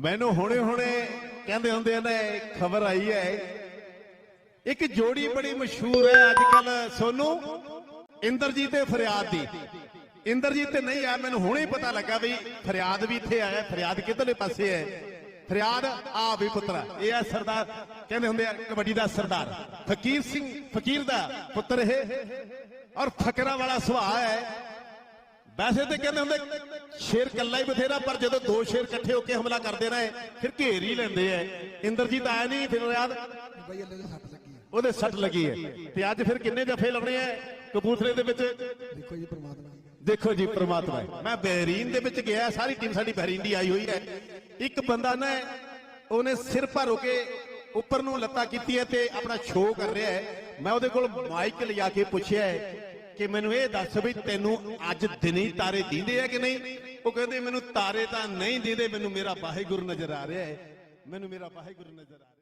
ਮੈਨੂੰ ਹੁਣੇ ਹੁਣੇ ਕਹਿੰਦੇ ਹੁੰਦੇ ਨੇ ਖਬਰ ਆਈ ਹੈ। ਇੱਕ ਜੋੜੀ ਬੜੀ ਮਸ਼ਹੂਰ ਹੈ ਅੱਜ ਕੱਲ ਸੋਨੂੰ, ਇੰਦਰਜੀਤ ਤੇ ਫਰਿਆਦ ਦੀ। ਇੰਦਰਜੀਤ ਤੇ ਨਹੀਂ ਆਇਆ, ਮੈਨੂੰ ਹੁਣੇ ਪਤਾ ਲੱਗਾ ਵੀ ਫਰਿਆਦ ਵੀ ਇੱਥੇ ਆਇਆ, ਫਰਿਆਦ ਕਿੱਧਰਲੇ ਪਾਸੇ ਹੈ। ਫਰਿਆਦ ਆ ਵੀ ਪੁੱਤਰਾ, ਇਹ ਆ ਸਰਦਾਰ, ਕਹਿੰਦੇ ਹੁੰਦੇ ਆ, ਕਬੱਡੀ ਦਾ ਸਰਦਾਰ। ਫਕੀਰ ਸਿੰਘ, ਫਕੀਰ ਦਾ ਪੁੱਤਰ ਇਹ। ਔਰ ਫਕਰਾਂ ਵਾਲਾ ਸੁਭਾਅ ਹੈ। ਵੈਸੇ ਤੇ ਕਹਿੰਦੇ ਹੁੰਦੇ ਸ਼ੇਰ ਕੱਲਾ ਹੀ ਬਥੇਰਾ ਪਰ ਜਦੋਂ ਦੋ ਸ਼ੇਰ ਇਕੱਠੇ ਹੋ ਕੇ ਹਮਲਾ ਕਰਦੇ ਰਹੇ ਫਿਰ ਘੇਰ ਹੀ ਲੈਂਦੇ ਐ। ਇੰਦਰਜੀਤ ਆਇਆ ਨਹੀਂ ਫਿਰ ਯਾਦ ਬਈ ਅੱਲੇ ਦੇ ਸੱਟ ਲੱਗੀ ਹੈ ਉਹਦੇ ਸੱਟ ਲੱਗੀ ਹੈ ਤੇ ਅੱਜ ਫਿਰ ਕਿੰਨੇ ਜਫੇ ਲਾਉਣੇ ਐ ਕਪੂਰਥਲੇ ਦੇ ਵਿੱਚ? ਦੇਖੋ ਜੀ ਪ੍ਰਮਾਤਮਾ। ਦੇਖੋ ਜੀ ਪ੍ਰਮਾਤਮਾ। ਮੈਂ ਬਹਿਰੀਨ ਦੇ ਵਿੱਚ ਗਿਆ ਸਾਰੀ ਟੀਮ ਸਾਡੀ ਬਹਿਰੀਨ ਦੀ ਆਈ ਹੋਈ ਹੈ ਇੱਕ ਬੰਦਾ ਨਾ ਉਹਨੇ ਸਿਰ ਭਰ ਹੋ ਕੇ ਉੱਪਰ ਨੂੰ ਲੱਤਾਂ ਕੀਤੀ ਹੈ ਤੇ ਆਪਣਾ ਸ਼ੋਅ ਕਰ ਰਿਹਾ ਹੈ ਮੈਂ ਉਹਦੇ ਕੋਲ ਮਾਈਕ ਲਿਆ ਕੇ ਪੁੱਛਿਆ ਕਿ ਮੈਨੂੰ ਇਹ ਦੱਸ ਵੀ ਤੈਨੂੰ ਅੱਜ ਦਿਨੇ ਤਾਰੇ ਦਿੰਦੇ ਆ ਕਿ ਨਹੀਂ? ਉਹ ਕਹਿੰਦੇ, ਮੈਨੂੰ ਤਾਰੇ ਤਾਂ ਨਹੀਂ ਦਿੰਦੇ, ਮੈਨੂੰ ਮੇਰਾ ਵਾਹਿਗੁਰੂ ਨਜ਼ਰ ਆ ਰਿਹਾ ਹੈ। ਮੈਨੂੰ ਮੇਰਾ ਵਾਹਿਗੁਰੂ ਨਜ਼ਰ ਆ ਰਿਹਾ